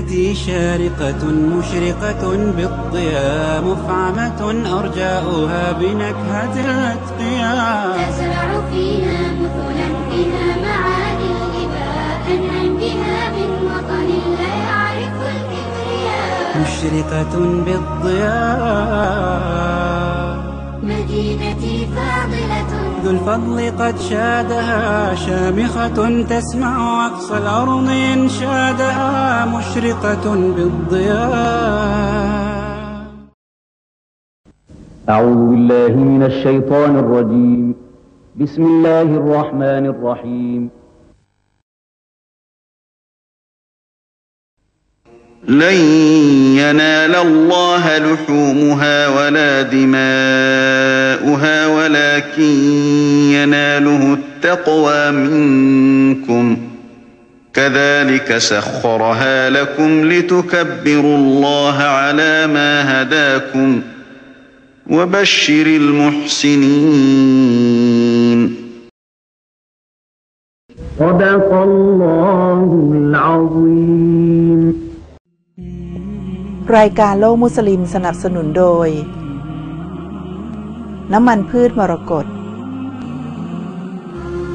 مدينتي شارقة مشرقة بالضياء مفعمة أرجاؤها بنكهة الأتقياء تزرع فينا مثلا بها معاني الإباء أنعم بها من وطن لا يعرف الكبرياء. مشرقة بالضياء مدينتي فاضلة. ذو الفضل قد شادها شامخة تسمع أقصى الأرض إنشادها مشرقة بالضياء. أعوذ بالله من الشيطان الرجيم. بسم الله الرحمن الرحيم. لن ينال الله لحومها ولا دماؤها ولكن يناله التقوى منكم. كذلك سخرها لكم لتكبروا الله على ما هداكم وبشر المحسنين صدق الله العظيم รายการโลกมุสลิมสนับสนุนโดย น้ำมันพืชมรกต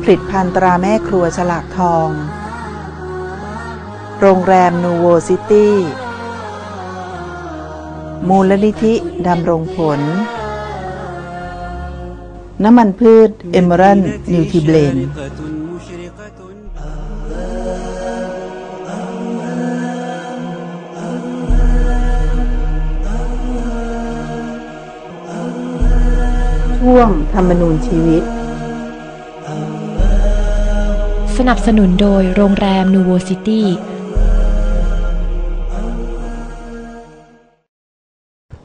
ผลิตภัณฑ์ตราแม่ครัวฉลากทอง โรงแรมนูโวซิตี้ มูลนิธิดำรงผล น้ำมันพืชเอมอรันนิวทีเบลนช่วงธรรมนูญชีวิต สนับสนุนโดยโรงแรมนูโวซิตี้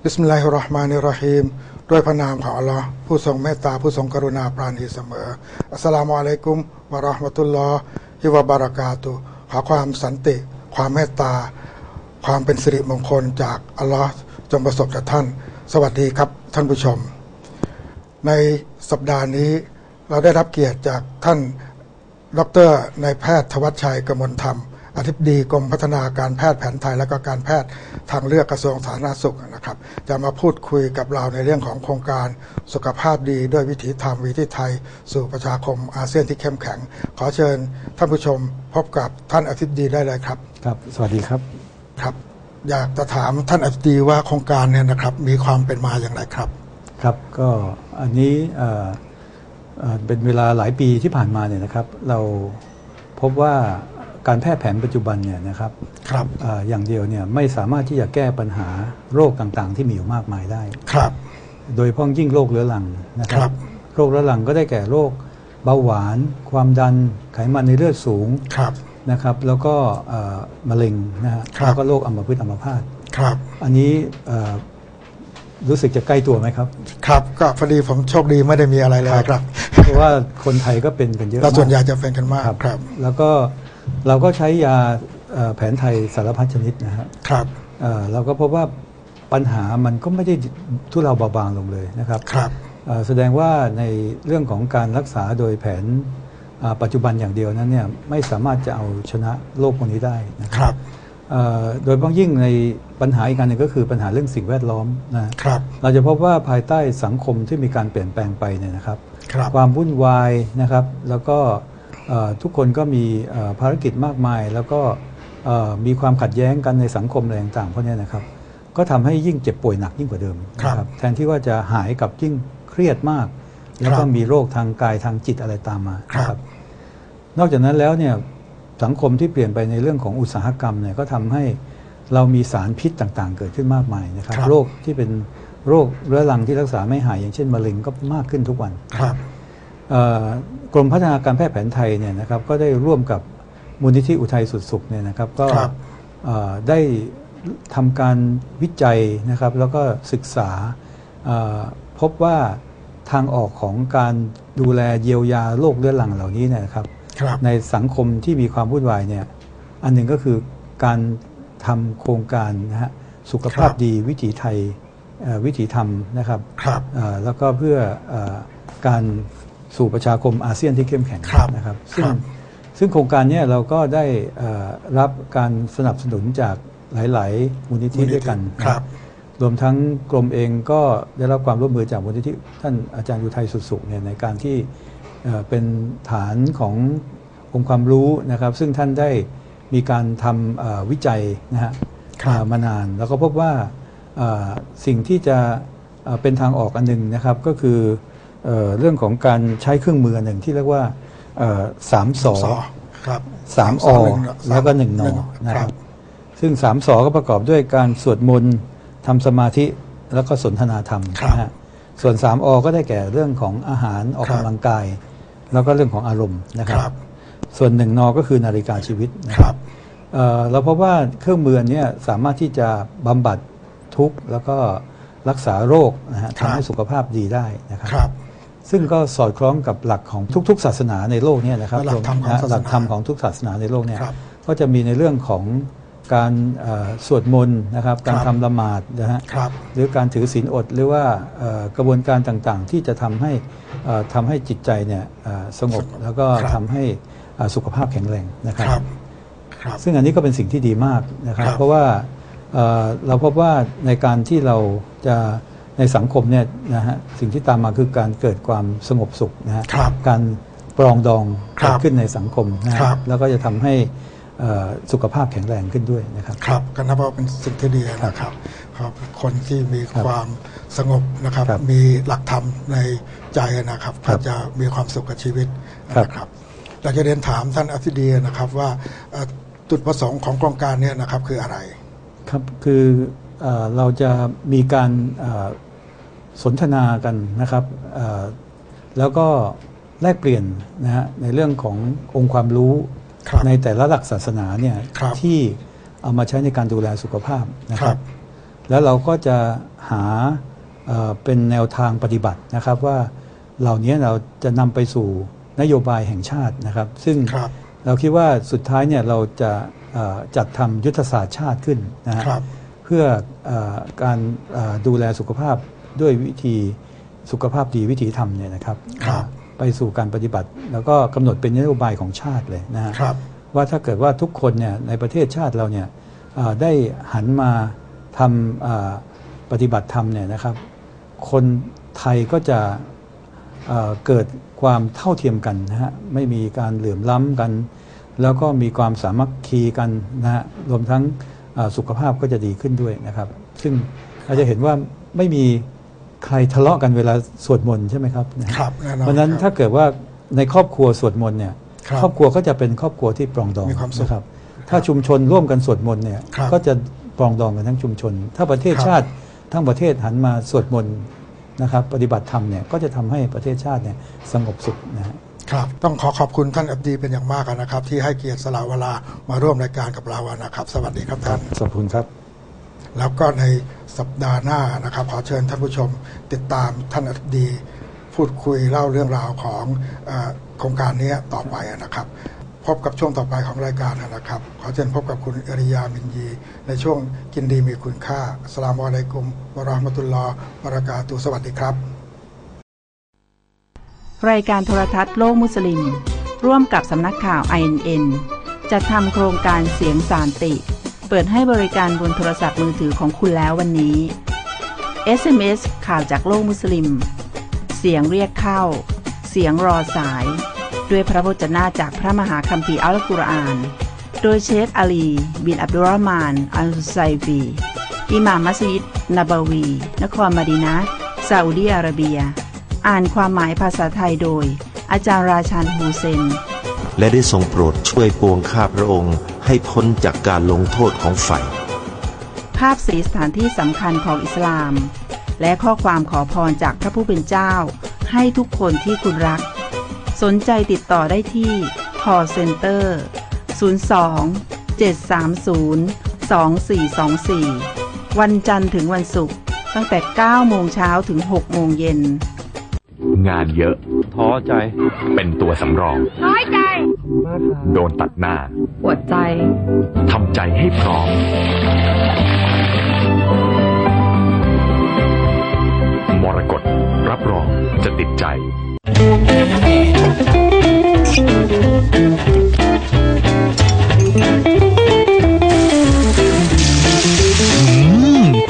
บิสมิลลาฮิรราะห์มานิรราะฮีมด้วยพระนามของอัลลอฮ์ผู้ทรงเมตตาผู้ทรงกรุณาปราณีเสมออัสสลามุอะลัยกุมวะราะห์มะตุลลอฮิวะบารากาตุขอความสันติ ความเมตตา ความเป็นสิริมงคลจากอัลลอฮ์จงประสบกับท่าน สวัสดีครับท่านผู้ชม ในสัปดาห์นี้เราได้รับเกียรติจากท่าน ดรนายแพทย์ทวัชชัยกมลธรรม อธิบดีกรมพัฒนาการแพทย์แผนไทย และก็การแพทย์ทางเลือกกระทรวงสาธารณสุขนะครับ จะมาพูดคุยกับเราในเรื่องของโครงการสุขภาพดีด้วยวิถีธรรมวิถีไทย สู่ประชาคมอาเซียนที่เข้มแข็ง ขอเชิญท่านผู้ชมพบกับท่านอธิบดีได้เลยครับ ครับ สวัสดีครับครับ อยากจะถามท่านอธิบดีว่าโครงการเนี่ยนะครับมีความเป็นมาอย่างไรครับ ครับก็อันนี้เอ่อเอ่อเป็นเวลาหลายปีที่ผ่านมาเนี่ยนะครับ เราพบว่า การแพทย์แผนปัจจุบันเนี่ยนะครับครับเอ่ออย่างเดียวเนี่ยไม่สามารถที่จะแก้ปัญหาโรคต่างๆ ที่มีอยู่มากมายได้ครับ โดยเฉพ้องยิ่งโรคเรื้อรังนะคครัรับ โรคเรื้อรังก็ได้แก่โรคเบาหวาน ความดันไขมันในเลือดสูงครับนะครับ แล้วก็เอ่อมะเร็งนะฮะครับแล้วก็โรคอัมพฤกษ์อัมพาตครับ อันนี้เอ่อรู้สึกจะใกล้ตัวไหมครับ ครับก็พอดีผมโชคดีไม่ได้มีอะไรเลยครับ เพราะว่าคนไทยก็เป็นกันเยอะเราส่วนใหญ่มากจะเป็นกันมากครับครับแล้วก็ เราก็ใช้ยาเอ่อแผนไทยสารพัดชนิดนะฮะครับเอ่อเราก็พบว่าปัญหามันก็ไม่ได้ทุเลาเบาบางลงเลยนะครับครับเอ่อแสดงว่าในเรื่องของการรักษาโดยแผนอ่าปัจจุบันอย่างเดียวนั้นเนี่ยไม่สามารถจะเอาชนะโรคพวกนี้ได้นะคครับรับเอ่อโดยเฉพาะยิ่งในปัญหาอีกการหนึ่งก็คือปัญหาเรื่องสิ่งแวดล้อมนะครับเราจะพบว่าภายใต้สังคมที่มีการเปลี่ยนแปลงไปเนี่ยนะครับครับความวุ่นวายนะครับ แล้วก็เอ่อ ทุกคนก็มีเอ่อภารกิจมากมาย แล้วก็เอ่อมีความขัดแย้งกันในสังคมอะไรต่างๆพวกเนี้ยนะครับ ก็ทำให้ยิ่งเจ็บป่วยหนักยิ่งกว่าเดิมครับนะแทนที่ว่าจะหายกับยิ่งเครียดมาก แล้วก็ครับมีโรคทางกายทางจิตอะไรตามมาครับนะนอกจากนั้นแล้วเนี่ยสังคมที่เปลี่ยนไปในเรื่องของอุตสาหกรรมเนี่ยก็ทำให้เรามีสารพิษต่างๆ เกิดขึ้นมากมายนะครับครับ โรคที่เป็นโรคเรื้อรังที่รักษาไม่หายอย่างเช่นมะเร็งก็มากขึ้นทุกวันครับเอ่อ กรมพัฒนาการแพทย์แผนไทยเนี่ยนะครับก็ได้ร่วมกับมูลนิธิอุทัยสุดสุขเนี่ยนะครับก็ครับเอ่อได้ทำการวิจัยนะครับแล้วก็ศึกษาเอ่อพบว่าทางออกของการดูแลเยียวยาโรคเรื้อรังเหล่านี้เนี่ยนะครับ ครับ ในสังคมที่มีความวุ่นวายเนี่ยอันหนึ่งก็คือการทำโครงการนะฮะสุขภาพครับดีวิถีไทยเอ่อวิถีธรรมนะครับครับ เอ่อแล้วก็เพื่อเออการ สู่ประชาคมอาเซียนที่เข้มแข็งครับนะครับซึ่งครับ ซึ่งโครงการเนี้เราก็ได้เอ่อรับการสนับสนุนจากหลาย ๆ มูลนิธิด้วยกันนะครับ รวมทั้งกรมเองก็ได้รับความร่วมมือจากมูลนิธิท่านอาจารย์ยุทัยสุสุเนี่ยในการที่เอ่อเป็นฐานขององค์ความรู้นะครับ ซึ่งท่านได้มีการทำเอ่อวิจัยนะฮะ ครับเอ่อมานานแล้วก็พบว่าเอ่อสิ่งที่จะเอ่อเป็นทางออกอันหนึ่งนะครับก็คือ เอ่อเรื่องของการใช้เครื่องมืออันหนึ่งที่เรียกว่าเอ่อสามสอครับสามอหนึ่งแล้วก็หนึ่งนอนะคครัรับบซึ่งสามสอก็ประกอบด้วยการสวดมนต์ทำสมาธิแล้วก็สนทนาธรรมครับนะฮะส่วนสามอก็ได้แก่เรื่องของอาหารออกครับกำลังกาย แล้วก็เรื่องของอารมณ์นะครัครับบส่วนหนึ่งนอก็คือนาฬิกาชีวิตนะคครัรับบเอ่อเราพบว่าเครื่องมืออันเนี้สามารถที่จะบำบัดทุกข์แล้วก็รักษาโรคนะฮะครับทำให้สุขภาพดีได้นะครับครับ ซึ่งก็สอดคล้องกับหลักของทุก ๆ ศาสนาในโลกเนี่ยนะครับหลักธรรมของนะศาสนาหลักธรรมของทุกศาสนาในโลกเนี่ยครับก็จะมีในเรื่องของการเอ่อสวดมนต์นะครับ การครับทำละหมาดนะฮะครับ หรือการถือศีลอดหรือว่าเอ่อกระบวนการต่างๆ ที่จะทำให้เอ่อทำให้จิตใจเนี่ยเอ่อสงบแล้วก็ครับ ทำให้เอ่อสุขภาพแข็งแรงนะครับครับ ครับ ซึ่งอันนี้ก็เป็นสิ่งที่ดีมากนะครับ ครับเพราะว่าเอ่อเราพบว่าในการที่เราจะ ในสังคมเนี่ยนะฮะสิ่งที่ตามมาคือการเกิดความสงบสุขนะฮะครับการปรองดองครับเกิดขึ้นในสังคมนะฮะครับแล้วก็จะทำให้เอ่อสุขภาพแข็งแรงขึ้นด้วยนะครับ ครับก็นับว่าเป็นสิ่งที่ดีนะครับครับคนที่มีครับความสงบนะครับ ครับมีหลักธรรมในใจนะครับครัก็บจะมีความสุขกับชีวิตครับนะครับอยากจะเรียนถามท่านอธิบดีนะครับว่าเอ่อจุดประสงค์ของโครงการเนี้นะครับคืออะไร ครับคือเออเราจะมีการเอ่อ สนทนากันนะครับเอ่อแล้วก็แลกเปลี่ยนนะฮะในเรื่องขององค์ความรู้ครับในแต่ละหลักศาสนาเนี่ยครับที่เอามาใช้ในการดูแลสุขภาพนะคครัรับบแล้วเราก็จะหาเอ่อเป็นแนวทางปฏิบัตินะครับว่าเหล่านี้เราจะนำไปสู่นโยบายแห่งชาตินะครับ ซึ่งครับเราคิดว่าสุดท้ายเนี่ยเราจะเอ่อจัดทำยุทธศาสตร์ชาติขึ้นนะฮะครับเพื่อเออการเอ่อดูแลสุขภาพ ด้วยวิธีสุขภาพดีวิถีธรรมเนี่ยนะครับครับอ่าไปสู่การปฏิบัติ แล้วก็กำหนดเป็นนโยบายของชาติเลยนะฮะครับ ว่าถ้าเกิดว่าทุกคนเนี่ยในประเทศชาติเราเนี่ยเอ่อได้หันมาทำเอ่อปฏิบัติธรรมเนี่ยนะครับ คนไทยก็จะเอ่อเกิดความเท่าเทียมกันนะฮะไม่มีการเหลื่อมล้ำกัน แล้วก็มีความสามัคคีกันนะฮะรวมทั้งเอ่อสุขภาพก็จะดีขึ้นด้วยนะครับ ซึ่งเราจะเห็นว่าไม่มี ใครทะเลาะกันเวลาสวดมนต์ใช่ไหมครับนะฮะครับแน่นอนเพราะฉะนั้นครับถ้าเกิดว่าในครอบครัวสวดมนต์เนี่ยครับครอบครัวก็จะเป็นครอบครัวที่ปรองดองมีความสุขนะครับ ถ้าชุมชนร่วมกันสวดมนต์เนี่ยครับก็จะปรองดองกันทั้งชุมชน ถ้าประเทศครับชาติทั้งประเทศหันมาสวดมนต์นะครับปฏิบัติธรรมเนี่ยก็จะทำให้ประเทศชาติเนี่ยสงบสุขนะฮะครับต้องขอขอบคุณท่านอธิบดีเป็นอย่างมากนะครับ ที่ให้เกียรติสละเวลามาร่วมรายการกับเรานะครับ สวัสดีครับท่านขอบคุณครับ แล้วก็ในสัปดาห์หน้านะครับ ขอเชิญท่านผู้ชมติดตามท่านอธิบดีพูดคุยเล่าเรื่องราวของอโครงการนี้ต่อไปนะครับ พบกับช่วงต่อไปของรายการนะครับ ขอเชิญพบกับคุณอริยามินยี ในช่วงกินดีมีคุณค่าสลามอะลัยกุมวะราะห์มะตุลลอฮ์วะบรากาตุสวัสดีครับ รายการโทรทัศน์โลกมุสลิม ร่วมกับสำนักข่าว INN จัดทำโครงการเสียงสารติ เปิดให้บริการบนโทรศัพท์มือถือของคุณแล้ววันนี้ SMS ข่าวจากโลกมุสลิม เสียงเรียกเข้า เสียงรอสาย ด้วยพระวจนะจากพระมหาคัมภีร์อัลกุรอาน โดยเชคอาลี บินอับดุลรมาน อัลไซฟีอิหม่ามมัสยิดนบาวี นครมดีนะซาอุดีอาระเบีย อ่านความหมายภาษาไทยโดย อาจารย์ราชันฮูเซน และได้ทรงโปรดช่วยปวงข้าพระองค์ ให้พ้นจากการลงโทษของไฟ ภาพสีสถานที่สำคัญของอิสลาม และข้อความขอพรจากพระผู้เป็นเจ้า ให้ทุกคนที่คุณรัก สนใจติดต่อได้ที่ call center 02 730 2424 วันจันทร์ถึงวันศุกร์ตั้งแต่ 9 โมงเช้าถึง 6 โมงเย็น งานเยอะ ท้อใจ เป็นตัวสำรอง น้อยใจ โดนตัดหน้า ปวดใจ ทำใจให้พร้อม มรกตรับรองจะติดใจ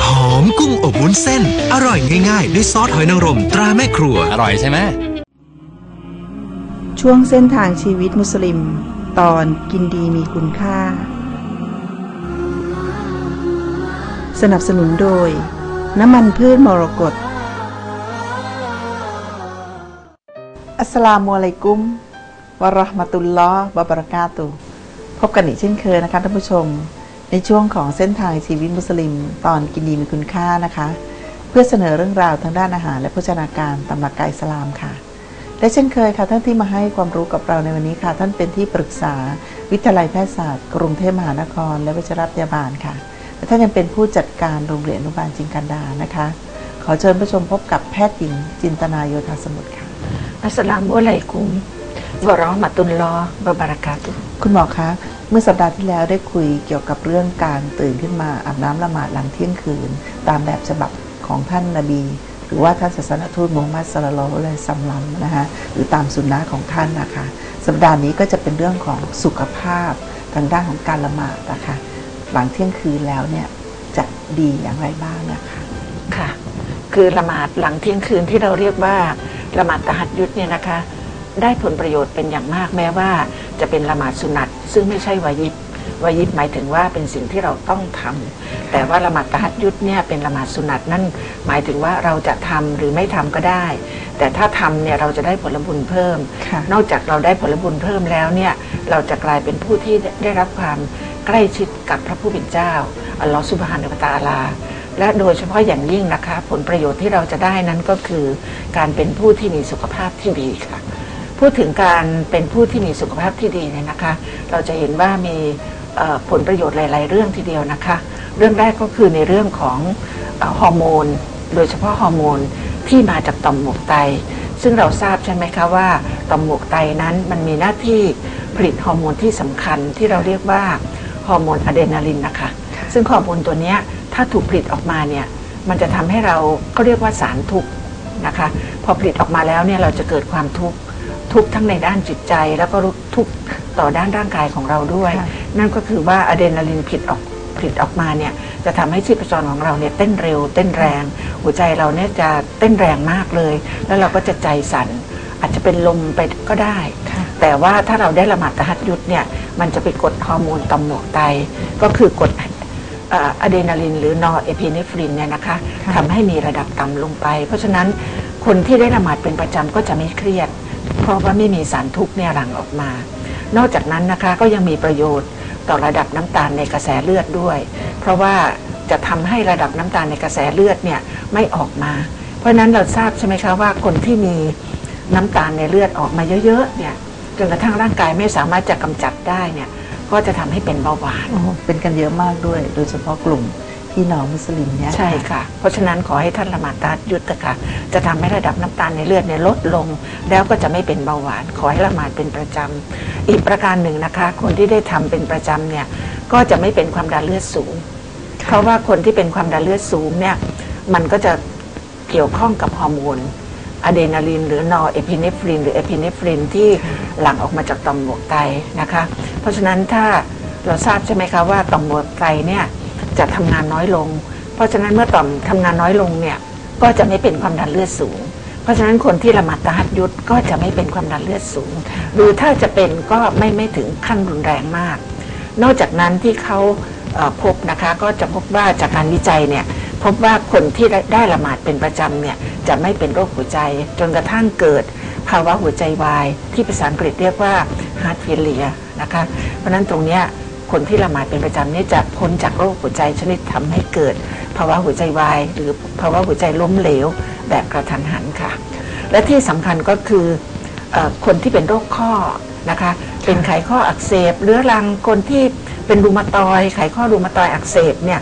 หอมกุ้งอบวุ้นเส้น อร่อยง่ายๆ ด้วยซอสหอยนางรมตราแม่ครัว อร่อยใช่ไหม ช่วงเส้นทางชีวิตมุสลิม ตอนกินดีมีคุณค่า สนับสนุนโดย น้ำมันพืชมรกตอัสลามุอะลัยกุมวะราะห์มะตุลลอฮ์วะบะราะกาตุ พบกันอีกเช่นเคยนะคะท่านผู้ชม ในช่วงของเส้นทางชีวิตมุสลิม ตอนกินดีมีคุณค่านะคะ เพื่อเสนอเรื่องราวทางด้านอาหารและโภชนาการตามหลักการอิสลามค่ะ และเช่นเคยค่ะท่านที่มาให้ความรู้กับเราในวันนี้ค่ะ ท่านเป็นที่ปรึกษาวิทยาลัยแพทยศาสตร์ กรุงเทพมหานคร และวิชรัพยาบาลค่ะและท่านยังเป็นผู้จัดการโรงเรียนอนุบาลจิงกันดานะคะ ขอเชิญผู้ชมพบกับแพทย์หญิง จินตนาโยธาสมุทรค่ะอัสสลามุอะลัยกุมวะเราะห์มะตุลลอฮ์วะบะเราะกาตุฮ์คุณหมอคะเมื่อสัปดาห์ที่แล้วได้คุยเกี่ยวกับเรื่องการตื่นขึ้นมาอาบน้ำละหมาดหลังเที่ยงคืน ตามแบบฉบับของท่านนบี หรือว่าท่านศาสนทูตมูฮัมมัดสลลัลอะลัยฮิวะซัมลัมนะคะหรือตามสุนนะของท่านนะคะสัปดาห์นี้ก็จะเป็นเรื่องของสุขภาพทางด้านของการละหมาดนะคะหลังเที่ยงคืนแล้วเนี่ยจะดีอย่างไรบ้างนะคะค่ะ คือละหมาดหลังเที่ยงคืนที่เราเรียกว่าละหมาดตะหัดยุดเนี่ยนะคะ ได้ผลประโยชน์เป็นอย่างมากแม้ว่า จะเป็นละหมาดสุนัตซึ่งไม่ใช่วายิบ วายิบหมายถึงว่าเป็นสิ่งที่เราต้องทำแต่ว่าละหมาดตะหัดยุดเนี่ยเป็นละหมาดสุนัตนั่นหมายถึงว่าเราจะทำหรือไม่ทำก็ได้ แต่ถ้าทำเนี่ยเราจะได้ผลบุญเพิ่ม นอกจากเราได้ผลบุญเพิ่มแล้วเนี่ยเราจะกลายเป็นผู้ที่ได้รับความใกล้ชิดกับพระผู้เป็นเจ้าอัลลอฮฺสุบฮานะฮูวะตะอาลาและโดยเฉพาะอย่างยิ่งนะคะ ผลประโยชน์ที่เราจะได้นั้นก็คือ การเป็นผู้ที่มีสุขภาพที่ดีค่ะ พูดถึงการเป็นผู้ที่มีสุขภาพที่ดีเนี่ยนะคะ เราจะเห็นว่ามีผลประโยชน์หลาย ๆ เรื่องทีเดียวนะคะ เรื่องแรกก็คือในเรื่องของอฮอร์โมน โดยเฉพาะฮอร์โมนที่มาจากต่อมหมวกไต ซึ่งเราทราบใช่ไหมคะว่าต่อมหมวกไตนั้นมันมีหน้าที่ผลิตฮอร์โมนที่สำคัญที่เราเรียกว่าฮอร์โมนอะดรีนาลินนะคะ ซึ่งฮอร์โมนตัวนี้ถ้าถูกผลิตออกมาเนี่ยมันจะทำให้เราก็เรียกว่าสารทุกข์นะคะ พอผลิตออกมาแล้วเนี่ยเราจะเกิดความทุกข์ ทุกข์ทั้งในด้านจิตใจ แล้วก็ทุกข์ต่อด้านร่างกายของเราด้วย นั่นก็คือว่าอะดรีนาลินผลิตออกผลิตออกมาเนี่ยจะทำให้ชีพจรของเราเนี่ยเต้นเร็ว เต้นแรง หัวใจเราเนี่ยจะเต้นแรงมากเลย แล้วเราก็จะใจสั่นอาจจะเป็นลมไปก็ได้ แต่ว่าถ้าเราได้ละหมาดตะฮัดยุดเนี่ยมันจะไปกดฮอร์โมนต่อมหมวกไต ก็คือกดเอ่ออะดรีนาลินหรือนอร์เอพิเนฟรินเนี่ยนะคะทำให้มีระดับต่ำลงไป เพราะฉะนั้นคนที่ได้ละหมาดเป็นประจำก็จะไม่เครียด เพราะว่าไม่มีสารทุกเนี่ยหลั่งออกมา นอกจากนั้นนะคะก็ยังมีประโยชน์ต่อระดับน้ำตาลในกระแสเลือดด้วย เพราะว่าจะทำให้ระดับน้ำตาลในกระแสเลือดเนี่ยไม่ออกมา เพราะฉะนั้นเราทราบใช่ไหมคะว่าคนที่มีน้ำตาลในเลือดออกมาเยอะๆเนี่ยจนกระทั่งร่างกายไม่สามารถจะกำจัดได้เนี่ยก็จะทำให้เป็นเบาหวานเป็นกันเยอะมากด้วย โดยเฉพาะกลุ่ม พี่น้องมุสลิมเนี่ยใช่ค่ะ เพราะฉะนั้นขอให้ท่านละหมาดตายุดเถอะค่ะ จะทำให้ระดับน้ำตาลในเลือดเนี่ยลดลง แล้วก็จะไม่เป็นเบาหวาน ขอให้ละหมาดเป็นประจำอีกประการหนึ่งนะคะ คนที่ได้ทำเป็นประจำเนี่ยก็จะไม่เป็นความดันเลือดสูง เพราะว่าคนที่เป็นความดันเลือดสูงเนี่ยมันก็จะเกี่ยวข้องกับฮอร์โมนอะดรีนาลินหรือนอร์เอพิเนฟริน หรือเอพิเนฟรินที่หลั่งออกมาจากต่อมหมวกไตนะคะ เพราะฉะนั้นถ้าเราทราบใช่ไหมคะว่าต่อมหมวกไตเนี่ย จะทำงานน้อยลง เพราะฉะนั้นเมื่อต่อมทำงานน้อยลงเนี่ยก็จะไม่เป็นความดันเลือดสูง เพราะฉะนั้นคนที่ละหมาดตะฮัดยุดก็จะไม่เป็นความดันเลือดสูง หรือถ้าจะเป็นก็ไม่ไม่ถึงขั้นรุนแรงมาก นอกจากนั้นที่เขาพบนะคะก็จะพบว่าจากการวิจัยเนี่ยพบว่าคนที่ได้ได้ละหมาดเป็นประจำเนี่ยจะไม่เป็นโรคหัวใจ จนกระทั่งเกิดภาวะหัวใจวาย ที่ภาษาอังกฤษเรียกว่า heart failure นะคะ เพราะฉะนั้นตรงเนี้ย คนที่ละหมาดเป็นประจำเนี่ยจะพ้นจากโรคหัวใจชนิดทำให้เกิดภาวะหัวใจวาย หรือภาวะหัวใจล้มเหลวแบบกระทันหันค่ะ และที่สำคัญก็คือเออคนที่เป็นโรคข้อนะคะเป็นไขข้ออักเสบเรื้อรังคนที่เป็นรูมาตอยด์ไขข้อรูมาตอยด์อักเสบเนี่ย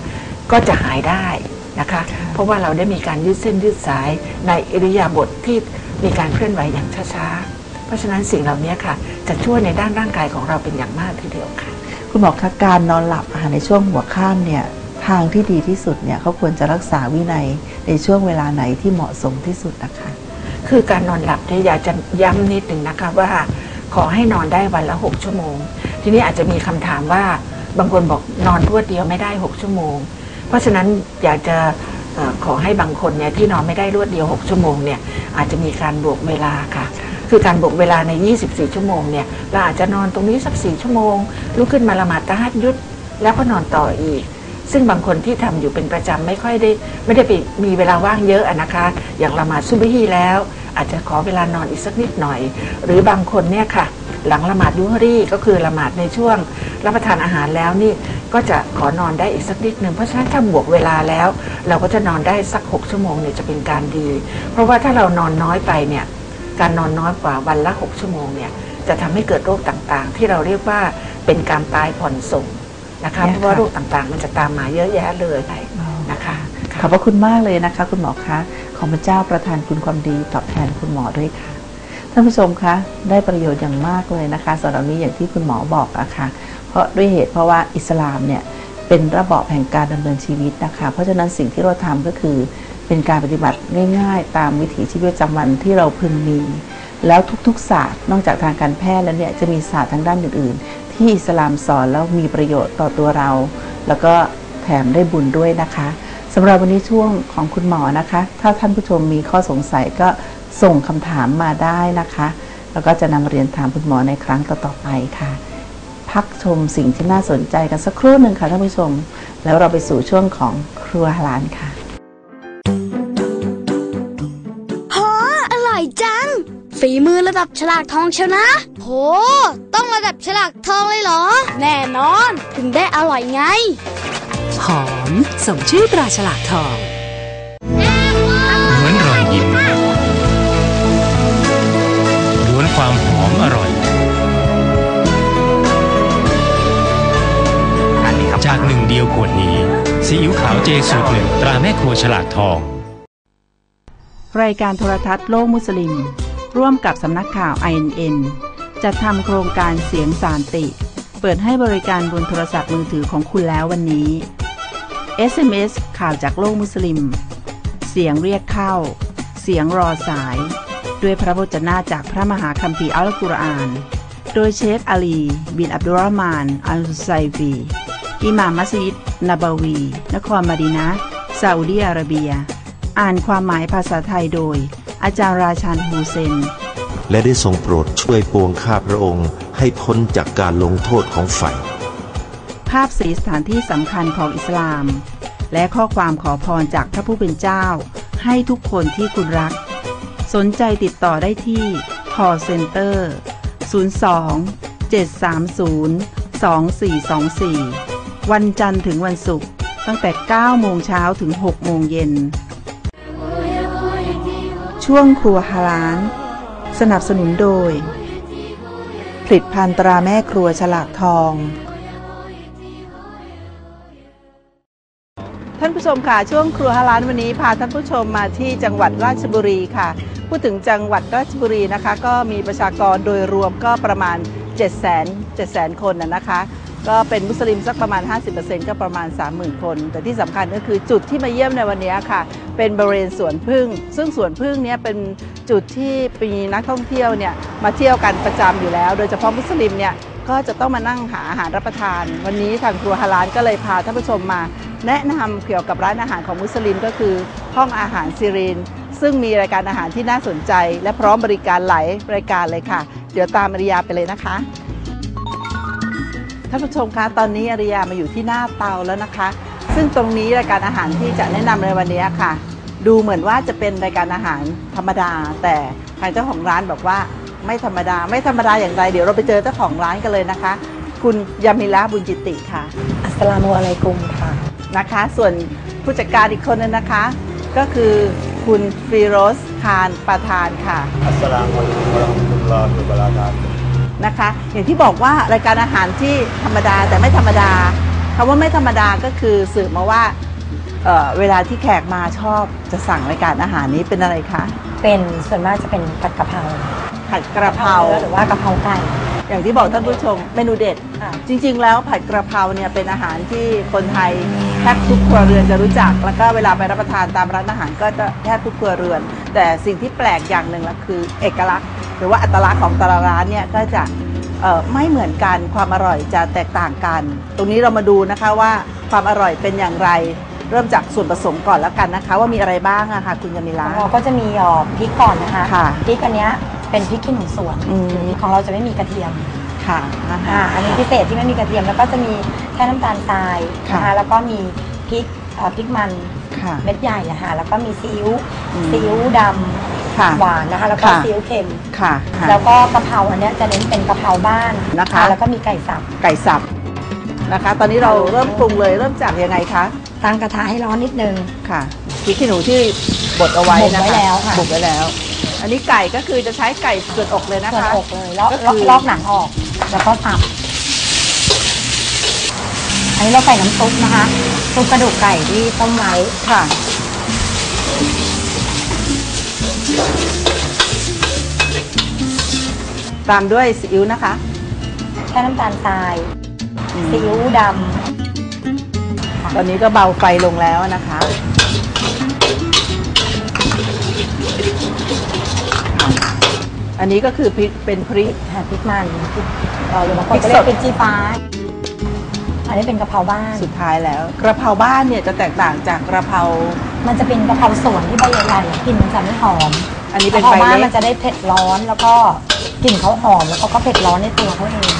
ก็จะหายได้นะคะ เพราะว่าเราได้มีการยืดเส้นยืดสายในอิริยาบถทที่มีการเคลื่อนไหวอย่างช้าๆ เพราะฉะนั้นสิ่งเหล่านี้ค่ะ จะช่วยในด้านร่างกายของเราเป็นอย่างมากทีเดียวค่ะ คุณหมอคะการนอนหลับในช่วงหัวข้ามเนี่ยทางที่ดีที่สุดเนี่ยเขาควรจะรักษาวินัยในช่วงเวลาไหนที่เหมาะสมที่สุดนะคะ คือการนอนหลับเนี่ยอยากจะย้ำนิดหนึ่งนะคะว่าขอให้นอนได้วันละ 6 ชั่วโมง ทีนี้อาจจะมีคำถามว่าบางคนบอกนอนรวดเดียวไม่ได้ 6 ชั่วโมง เพราะฉะนั้นอยากจะขอให้บางคนเนี่ยที่นอนไม่ได้รวดเดียว 6 ชั่วโมงเนี่ยอาจจะมีการบวกเวลาค่ะ คือการบวกเวลาใน 24 ชั่วโมงเนี่ยเราอาจจะนอนตรงนี้สัก4ชั่วโมงลุกขึ้นมาละหมาดตะฮัดยุดแล้วก็นอนต่ออีก ซึ่งบางคนที่ทำอยู่เป็นประจำไม่ค่อยได้ไม่ได้ไปมีเวลาว่างเยอะอะนะคะ อย่างละหมาดซุบฮีแล้ว อาจจะขอเวลานอนอีกสักนิดหน่อย หรือบางคนเนี่ยค่ะ หลังละหมาดยูฮรีก็คือละหมาดในช่วงรับประทานอาหารแล้วนี่ก็จะขอนอนได้อีกสักนิดหนึ่งเพราะฉะนั้นถ้าบวกเวลาแล้ว เราก็จะนอนได้สัก 6 ชั่วโมงเนี่ยจะเป็นการดี เพราะว่าถ้าเรานอนน้อยไปเนี่ย การนอนน้อยกว่าวันละ 6 ชั่วโมงเนี่ยจะทำให้เกิดโรคต่างๆ ที่เราเรียกว่าเป็นการตายผ่อนส่งนะคะเพราะว่าโรคต่างๆ มันจะตามมาเยอะแยะเลยนะคะขอบพระคุณมากเลยนะคะ คุณหมอคะขอพระเจ้าประทานคุณความดีตอบแทนคุณหมอด้วยค่ะท่านผู้ชมคะได้ประโยชน์อย่างมากเลยนะคะสำหรับนี้อย่างที่คุณหมอบอกอะค่ะเพราะด้วยเหตุเพราะว่าอิสลามเนี่ยเป็นระบอบแห่งการดำเนินชีวิตนะคะ เพราะฉะนั้นสิ่งที่เราทำก็คือ เป็นการปฏิบัติง่ายๆ ตามวิถีชีวิตประจำวันที่เราพึงมี แล้วทุกๆศาสตร์นอกจากทางการแพทย์แล้วเนี่ยจะมีศาสตร์ทางด้านอื่นๆ ที่อิสลามสอนแล้วมีประโยชน์ต่อตัวเรา แล้วก็แถมได้บุญด้วยนะคะสำหรับวันนี้ช่วงของคุณหมอนะคะ ถ้าท่านผู้ชมมีข้อสงสัยก็ส่งคำถามมาได้นะคะ แล้วก็จะนำเรียนถามคุณหมอในครั้งต่อๆไปค่ะ พักชมสิ่งที่น่าสนใจกันสักครู่หนึ่งค่ะท่านผู้ชม แล้วเราไปสู่ช่วงของครัวฮาลานค่ะ ฝีมือระดับฉลากทองเชียวนะ โห ต้องระดับฉลากทองเลยเหรอ แน่นอน ถึงได้อร่อยไง หอมสมชื่อตราฉลากทองล้วนรอยยิ้มล้วนความหอมอร่อย จากหนึ่งเดียวขวดนี้ซีอิ๊วขาวเจสูตรหนึ่งตราแม่ครัวฉลากทอง รายการโทรทัศน์โลกมุสลิม ร่วมกับสำนักข่าว INN จัดทำโครงการเสียงสารติ เปิดให้บริการบนโทรศัพท์มือถือของคุณแล้ววันนี้ SMS ข่าวจากโลกมุสลิม เสียงเรียกเข้า เสียงรอสาย ด้วยพระวจนะจากพระมหาคัมภีร์อัลกุรอาน โดยเชคอาลี บินอับดุลรอห์มาน อัลไซฟีอิหม่ามมัสยิดนบาวี นครมาดินะซาอุดีอาระเบีย อ่านความหมายภาษาไทยโดย อาจารย์ราชันฮูเซน และได้ทรงโปรดช่วยปวงข้าพระองค์ให้พ้นจากการลงโทษของไฟภาพสีสถานที่สำคัญของอิสลาม และข้อความขอพรจากพระผู้เป็นเจ้า ให้ทุกคนที่คุณรัก สนใจติดต่อได้ที่ call center 02 730 2424 วันจันทร์ถึงวันศุกร์ตั้งแต่ 9 โมงเช้าถึง 6 โมงเย็น ช่วงครัวฮาลาน สนับสนุนโดย ผลิตภัณฑ์ตราแม่ครัวฉลากทอง ท่านผู้ชมค่ะ ช่วงครัวฮาลานวันนี้พาท่านผู้ชมมาที่จังหวัดราชบุรีค่ะ พูดถึงจังหวัดราชบุรีนะคะ ก็มีประชากรโดยรวมก็ประมาณ 7 0 0 0 0 7 0 0 คนนะนะคะ ก็เป็นมุสลิมสักประมาณ 50%ก็ประมาณ 30,000 คน แต่ที่สำคัญก็คือจุดที่มาเยี่ยมในวันนี้ค่ะ เป็นบริเวณสวนพึ่ง ซึ่งสวนพึ่งเนี้ยเป็นจุดที่มีนักท่องเที่ยวเนี่ยมาเที่ยวกันประจำอยู่แล้ว โดยเฉพาะมุสลิมเนี่ยก็จะต้องมานั่งหาอาหารรับประทาน วันนี้ทางครัวฮาลานก็เลยพาท่านผู้ชมมา แนะนำเกี่ยวกับร้านอาหารของมุสลิมก็คือ ห้องอาหารซิรินซึ่งมีรายการอาหารที่น่าสนใจ และพร้อมบริการหลายรายการเลยค่ะ เดี๋ยวตามอริยาไปเลยนะคะ ท่านผู้ชมคะตอนนี้อริยามาอยู่ที่หน้าเตาแล้วนะคะ ซึ่งตรงนี้รายการอาหารที่จะแนะนำในวันนี้ค่ะ ดูเหมือนว่าจะเป็นรายการอาหารธรรมดา แต่ทางเจ้าของร้านบอกว่าไม่ธรรมดา ไม่ธรรมดาอย่างไรเดี๋ยวเราไปเจอเจ้าของร้านกันเลยนะคะ คุณยามิลาบุญจิติค่ะ อัสสลามุอะลัยกุมค่ะนะคะ ส่วนผู้จัดการอีกคนนึงนะคะ ก็คือคุณฟีโรสคารประธานค่ะอัสสลามุอะลัยกุมวะเราะห์มะตุลลอฮิวะบะเราะกาตุฮ์ นะคะ อย่างที่บอกว่ารายการอาหารที่ธรรมดาแต่ไม่ธรรมดาคำว่าไม่ธรรมดาก็คือสืบมาว่าเอ่อเวลาที่แขกมาชอบจะสั่งรายการอาหารนี้เป็นอะไรคะ เป็นส่วนมากจะเป็นผัดกะเพราผัดกระเพราหรือว่ากะเพราไก่อย่างที่บอกท่านผู้ชมเมนูเด็ด จริง ๆ แล้วผัดกระเพราเนี่ยเป็นอาหารที่คนไทยแทบทุกครัวเรือนจะรู้จัก แล้วก็เวลาไปรับประทานตามร้านอาหารก็จะแทบทุกครัวเรือน แต่สิ่งที่แปลกอย่างหนึ่งละคือ เอกลักษณ์ หรือว่าอัตลักษณ์ของแต่ละร้านเนี่ยก็จะเอ่อไม่เหมือนกันความอร่อยจะแตกต่างกัน ตรงนี้เรามาดูนะคะว่าความอร่อยเป็นอย่างไร เริ่มจากส่วนผสมก่อนแล้วกันนะคะ ว่ามีอะไรบ้างอะค่ะคุณยามิลาของเราก็จะมีเอ่อพริกก่อนนะคะค่ะพริกอันเนี้ยเป็นพริกขี้หนูสวนอืมของเราจะไม่มีกระเทียมค่ะนะอ่าคะอันนี้พิเศษที่ไม่มีกระเทียมแล้วก็จะมีแค่น้ำตาลทรายนะค่ะคะแล้วก็มีพริกเอ่อพริกมันค่ะเม็ดใหญ่อะค่ะแล้วก็มีซีอิ๊วอืมซีอิ๊วด ค่ะำหวานนะคะ แล้วก็ค่ะ ซีอิ๊วเค็ม ค่ะค่ะ แล้วก็กะเพราอันเนี้ยจะเน้นเป็นกะเพราบ้านนะคะ แล้วก็มีไก่สับ ไก่สับนะคะ ตอนนี้เราเริ่มปรุงเลยเริ่มจากยังไงคะตั้งกระทะให้ร้อนนิดนึง ค่ะพริกขี้หนูที่บดเอาไว้บ่มนะไว้คะแล้วค่ะบุกไว้แล้ว อันนี้ไก่ก็คือจะใช้ไก่ส่วนอกเลยนะคะส่วนอกเลยลอกก็ลอกคือลอกหนังออก แล้วก็สับอันนี้เราใส่น้ำซุปนะคะซุปกระดูกไก่ที่ต้มไว้ค่ะ ตามด้วยซีอิ๊วนะคะแค่น้ำตาลทรายอืมซีอิ๊วดตอนนี้ก็เบาไฟลงแล้วนะคะอันนี้ก็คือพริกเป็นพริกำค่ะพริกมันพริกเอ่อหรือบางคพรินกก็เรียสกดเป็นจีฟ้า อันนี้เป็นกะเพราบ้าน สุดท้ายแล้วกระเพราบ้านเนี่ยจะแตกต่างจากกระเพรา มันจะเป็นกะเพราสวนที่ใบใหญ่ๆกลิ่นมันจะไม่หอมอันนี้เป็นกะเพใบราบ้านเล็มันกจะได้เผ็ดร้อนแล้วก็กลิ่นเขาหอมแล้วเขาก็เผ็ดร้อนในตัวเขาเอง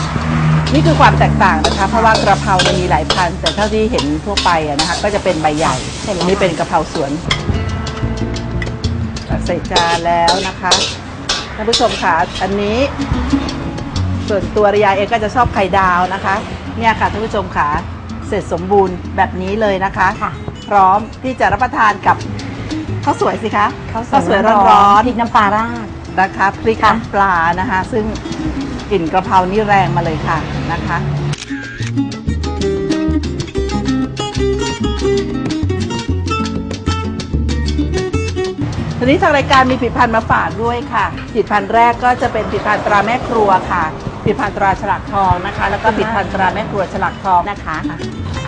นี่คือความแตกต่างนะคะ เพราะว่ากระเพราเนี่ยมีหลายพันธุ์แต่เท่าที่เห็นทั่วไปอะนะคะ ก็จะเป็นใบใหญ่เสร็จแล้วอันนี้เป็นกะเพราสวนใส่จานแล้วนะคะท่านผู้ชมคะอันนี้ ส่วนตัวริยาเองก็จะชอบไข่ดาวนะคะ เนี่ยค่ะท่านผู้ชมค่ะเสร็จสมบูรณ์แบบนี้เลยนะคะ ค่ะพร้อมที่จะรับประทานกับข้าวสวยสิคะข้าวข้าวสวยร้อนพริกน้ำปลาราดๆนะคะพริกค่ะ น้ำปลานะคะ ซึ่งกลิ่นกระเพรานี่แรงมาเลยค่ะนะคะ ทีนี้ทางรายการมีผลิตภัณฑ์มาฝากด้วยค่ะผลิตภัณฑ์แรกก็จะเป็นผลิตภัณฑ์ตราแม่ครัวค่ะ ผลิตภัณฑ์ตราฉลากทองนะคะ แล้วก็ผลิตภัณฑ์ตราแม่ครัวฉลากทองนะคะ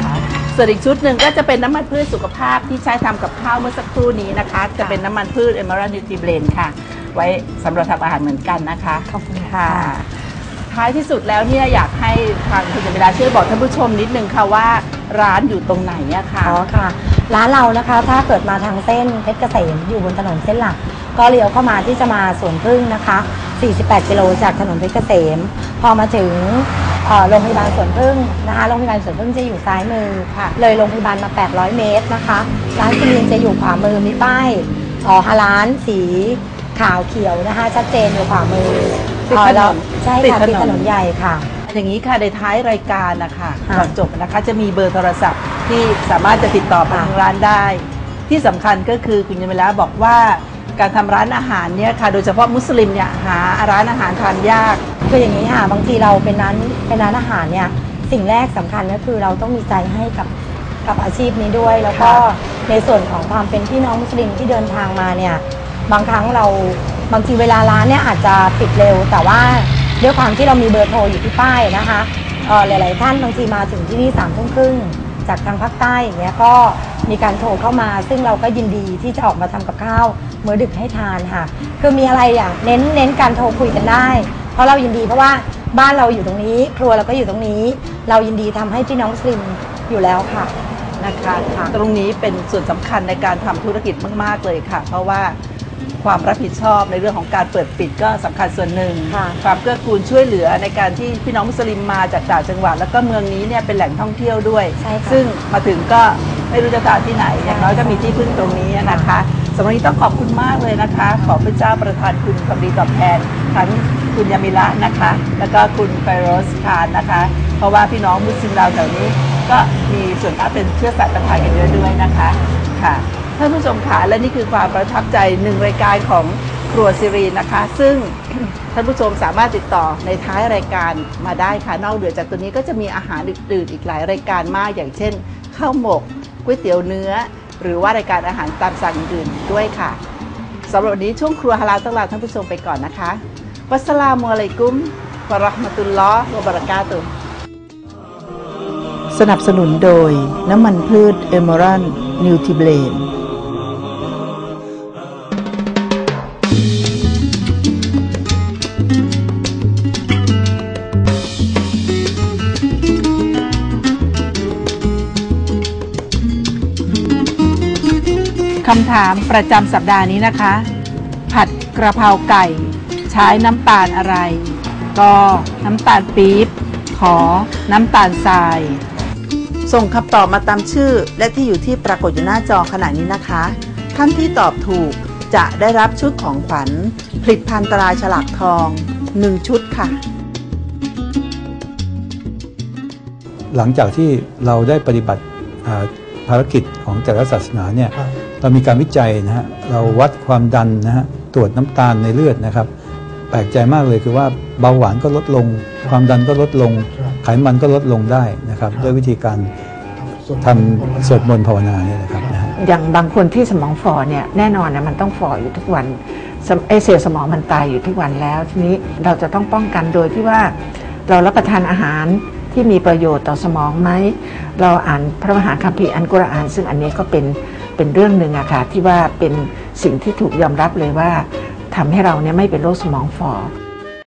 ค่ะส่วนอีกชุดหนึ่งก็จะเป็นน้ำมันพืชสุขภาพที่ใช้ทำกับข้าวเมื่อสักครู่นี้นะคะ จะเป็นน้ำมันพืช Emerald Nutri Blend ค่ะ ไว้สำหรับทำอาหารเหมือนกันนะคะขอบคุณค่ะค่ะท้ายที่สุดแล้วเนี่ยอยากให้ทางคุณจมิลาช่วยบอกท่านผู้ชมนิดนึงค่ะว่าร้านอยู่ตรงไหนอะค่ะ อ๋อค่ะ ร้านเรานะคะถ้าเกิดมาทางเส้นเพชรเกษมอยู่บนถนนเส้นหลัก ก็เลี้ยวเข้ามาที่จะมาสวนพึ่งนะคะ 48 กิโลจากถนนเพชรเกษม พอมาถึงเอ่อโรงพยาบาลสวนพึ่งนะคะโรงพยาบาลสวนพึ่งจะอยู่ซ้ายมือค่ะ เลยโรงพยาบาลมา 800 เมตรนะคะ ร้านซีนจะอยู่ขวามือมีป้ายอ๋อฮาร้านสีขาวเขียวนะคะ ชัดเจนอยู่ขวามือติดอ๋อถนแล้วนใช่ติดค่ะถนนติดถนนใหญ่ค่ะ อย่างนี้ค่ะในท้ายรายการนะคะค่ะก่อนจบนะคะจะมีเบอร์โทรศัพท์ที่สามารถจะติดต่อไปทางร้านได้ ที่สำคัญก็คือคุณยมิลาบอกว่า การทำร้านอาหารเนี่ยค่ะ โดยเฉพาะมุสลิมเนี่ยหาร้านอาหารทานยาก คืออย่างนี้ค่ะบางทีเราเป็นร้านเป็นร้านอาหารเนี่ยสิ่งแรกสำคัญก็คือเราต้องมีใจให้กับกับอาชีพนี้ด้วย แล้วก็ค่ะในส่วนของความเป็นพี่น้องมุสลิมที่เดินทางมาเนี่ยบางครั้งเราบางทีเวลาร้านเนี่ยอาจจะปิดเร็ว แต่ว่าด้วยความที่เรามีเบอร์โทรอยู่ที่ป้ายนะคะเอ่อหลาย ๆ ท่านบางทีมาถึงที่นี่สามทุ่มครึ่ง จากทางภาคใต้อย่างเงี้ยก็มีการโทรเข้ามา ซึ่งเราก็ยินดีที่จะออกมาทำกับข้าวมื้อดึกให้ทานค่ะ คือมีอะไรอย่างเน้นเน้นการโทรคุยกันได้ เพราะเรายินดีเพราะว่าบ้านเราอยู่ตรงนี้ ครัวเราก็อยู่ตรงนี้ เรายินดีทำให้พี่น้องมุสลิมอยู่แล้วค่ะนะคะตรงนี้เป็นส่วนสำคัญในการทำธุรกิจมาก ๆ เลยค่ะ เพราะว่า ความรับผิดชอบในเรื่องของการเปิดปิดก็สำคัญส่วนหนึ่ง ค่ะ ความเกื้อกูลช่วยเหลือในการที่พี่น้องมุสลิมมาจากต่างจังหวัด แล้วก็เมืองนี้เนี่ยเป็นแหล่งท่องเที่ยวด้วย ใช่ค่ะซึ่งมาถึงก็ไม่รู้จะทานที่ไหน อย่างน้อยก็มีที่พึ่งตรงนี้นะคะสำหรับวันนี้ต้องขอบคุณมากเลยนะคะ ขอพระเจ้าประทานคุณความดีตอบแทนทั้งคุณยามิละนะคะ แล้วก็คุณไฟโรสคานนะคะ เพราะว่าพี่น้องมุสลิมเราแถวนี้ ก็มีส่วนมากเป็นเชื้อสายพันธุ์ไทยกันเยอะด้วยนะคะค่ะ ท่านผู้ชมค่ะและนี่คือความประทับใจหนึ่งรายการของครัวซีรีนนะคะ ซึ่งท่านผู้ชมสามารถติดต่อในท้ายรายการมาได้ค่ะ นอกเหนือจากตัวนี้ก็จะมีอาหารอื่นๆอีกหลายรายการมากอย่างเช่นข้าวหมกก๋วยเตี๋ยวเนื้อ หรือว่ารายการอาหารตามสั่งอื่นด้วยค่ะสำหรับวันนี้ช่วงครัวฮาลาต้องลาท่านผู้ชมไปก่อนนะคะวัสลามุอะลัยกุมวะราะห์มะตุลลอฮ์วะบะเราะกาตุฮ์สนับสนุนโดยน้ำมันพืชเอมอรัลนิวทิเบลน คำถามประจำสัปดาห์นี้นะคะ ผัดกระเพราไก่ ใช้น้ำตาลอะไร ก็น้ำตาลปี๊บขอน้ำตาลทราย ส่งคำตอบมาตามชื่อ และที่อยู่ที่ปรากฏอยู่หน้าจอขณะนี้นะคะ ท่านที่ตอบถูกจะได้รับชุดของขวัญ ผลิตภัณฑ์ตราฉลากทอง 1 ชุดค่ะ หลังจากที่เราได้ปฏิบัติอ่า ภารกิจของแต่ละศาสนาเนี่ยเรามีการวิจัยนะฮะเราวัดความดันนะฮะตรวจน้ำตาลในเลือดนะครับ แปลกใจมากเลยคือว่าเบาหวานก็ลดลง ความดันก็ลดลง ไขมันก็ลดลงได้นะครับ ด้วยวิธีการทำสวดมนต์ภาวนาเนี่ยนะครับนะฮะอย่างบางคนที่สมองฝ่อเนี่ยแน่นอนนะมันต้องฝ่ออยู่ทุกวันสมไอเซลล์สมองมันตายอยู่ทุกวันแล้ว ทีนี้เราจะต้องป้องกันโดยที่ว่าเรารับประทานอาหาร ที่มีประโยชน์ต่อสมองไหม เราอ่านพระมหาคัมภีร์อันกุรอาน ซึ่งอันนี้ก็เป็นเป็นเรื่องหนึ่งอะค่ะที่ว่าเป็นสิ่งที่ถูกยอมรับเลยว่าทำให้เราเนี่ยไม่เป็นโรคสมองฝ่อ